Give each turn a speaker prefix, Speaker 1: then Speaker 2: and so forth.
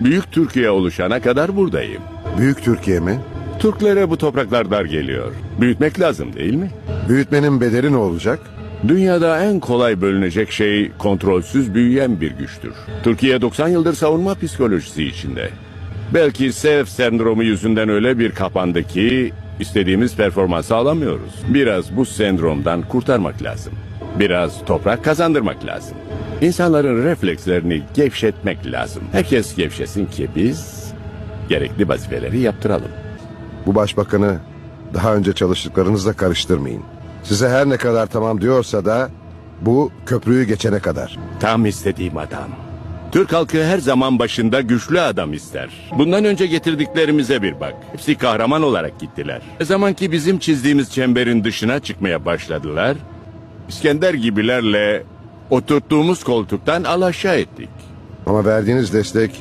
Speaker 1: Büyük Türkiye oluşana kadar buradayım.
Speaker 2: Büyük Türkiye mi?
Speaker 1: Türklere bu topraklar dar geliyor. Büyütmek lazım değil mi?
Speaker 2: Büyütmenin bedeli ne olacak?
Speaker 1: Dünyada en kolay bölünecek şey kontrolsüz büyüyen bir güçtür. Türkiye 90 yıldır savunma psikolojisi içinde. Belki SEV sendromu yüzünden öyle bir kapandı ki istediğimiz performansı alamıyoruz. Biraz bu sendromdan kurtarmak lazım. Biraz toprak kazandırmak lazım. İnsanların reflekslerini gevşetmek lazım. Herkes gevşesin ki biz gerekli vazifeleri yaptıralım.
Speaker 2: Bu başbakanı daha önce çalıştıklarınızla karıştırmayın. Size her ne kadar tamam diyorsa da bu köprüyü geçene kadar.
Speaker 1: Tam istediğim adam. Türk halkı her zaman başında güçlü adam ister. Bundan önce getirdiklerimize bir bak. Hepsi kahraman olarak gittiler. Ne zaman ki bizim çizdiğimiz çemberin dışına çıkmaya başladılar, İskender gibilerle oturttuğumuz koltuktan alaşağı ettik.
Speaker 2: Ama verdiğiniz destek